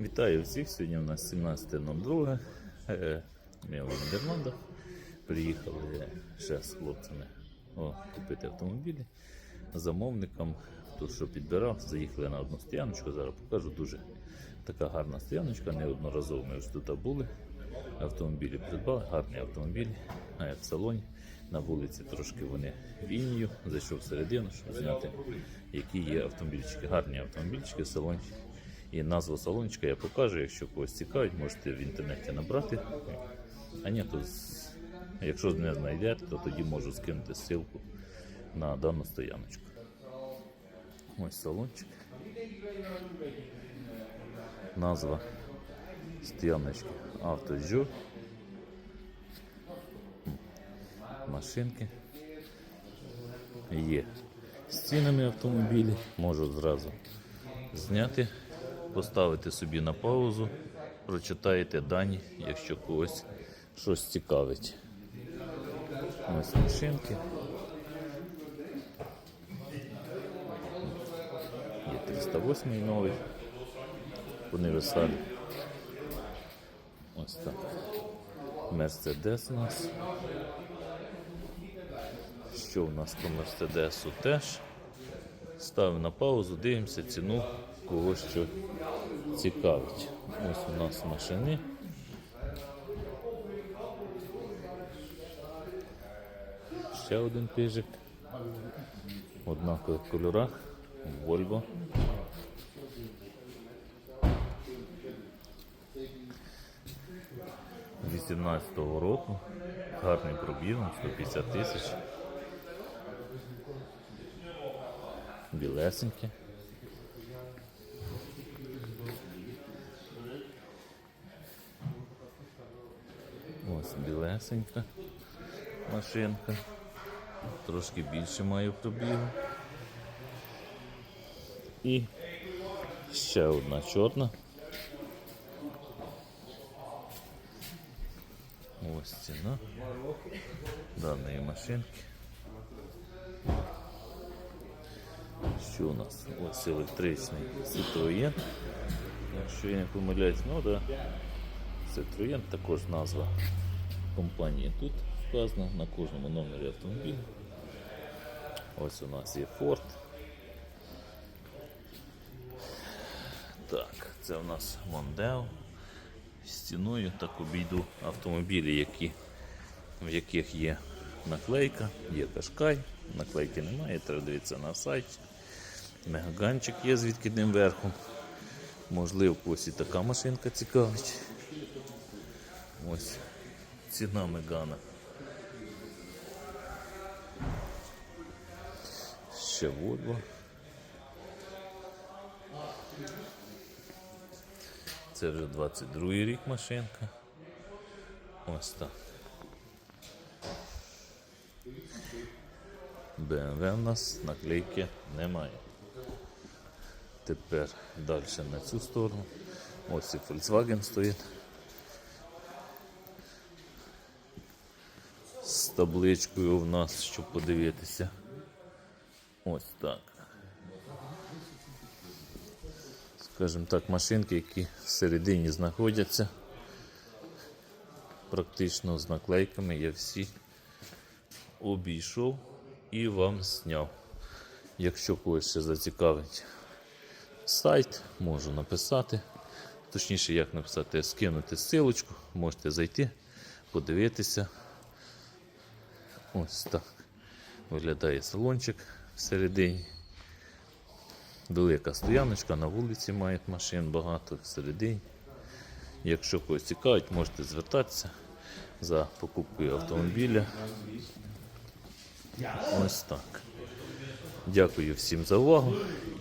Вітаю всіх! Сьогодні у нас 17.02. Е, Ми в Нідерландах. Приїхали ще з хлопцями о, купити автомобілі. Замовникам, хто що підбирав, заїхали на одну стояночку. Зараз покажу дуже така гарна стояночка. Неодноразово ми вже тут були. Автомобілі придбали, гарні автомобілі е, в салоні. На вулиці трошки вони вінію. Зайшов всередину, щоб зняти, які є автомобільчики. Гарні автомобільчики салоні. І назву салончика я покажу, якщо когось цікавить, можете в інтернеті набрати. А ні, то якщо не знайдете, то тоді можу скинути ссылку на дану стояночку. Ось салончик. Назва стояночки Автоджур. Машинки. Є з автомобілі. Можу зразу зняти, поставити собі на паузу, прочитаєте дані, якщо когось щось цікавить. Ось машинки. Є 308 новий універсаль. Ось так. Мерседес у нас. Що у нас по Мерседесу теж? Ставимо на паузу, дивимося ціну, кого що цікавить. Ось у нас машини. Ще один пижик. Однакових кольорах. Volvo. Вісімнадцятого року. Гарний пробіг, 150 тисяч. Білесеньке. Ось білесенька машинка. Трошки більше має пробігу. І ще одна чорна. Ось ціна даної машинки. Що у нас? Ось електричний Citroën. Якщо я не помиляюсь, ну да. Citroën також назва компанії тут вказана на кожному номері автомобіля. Ось у нас є Ford. Так, це у нас Mondeo. Стіною так обійду автомобілі, які, в яких є наклейка, є кашкай, наклейки немає, треба дивитися на сайті. Мегаганчик є з відкидним верхом. Можливо, когось і така машинка цікавить. Ось ціна Мегана. Ще Volvo. Це вже 22 рік машинка. Ось так. BMW у нас наклейки немає. Тепер далі на цю сторону. Ось і Volkswagen стоїть. З табличкою в нас, щоб подивитися. Ось так. Скажімо так, машинки, які всередині знаходяться. Практично з наклейками я всі обійшов і вам зняв. Якщо когось ще зацікавить сайт, можу написати. Точніше, як написати, скинути ссылочку, можете зайти, подивитися. Ось так виглядає салончик всередині. Велика стояночка, на вулиці мають машин багато всередині. Якщо когось цікавить, можете звертатися за покупкою автомобіля. Ось так. Дякую всім за увагу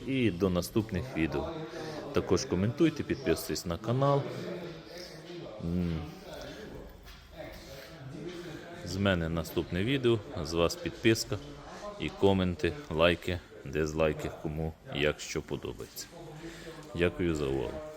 і до наступних відео. Також коментуйте, підписуйтесь на канал. З мене наступне відео, з вас підписка і коменти, лайки, дизлайки, кому як що подобається. Дякую за увагу.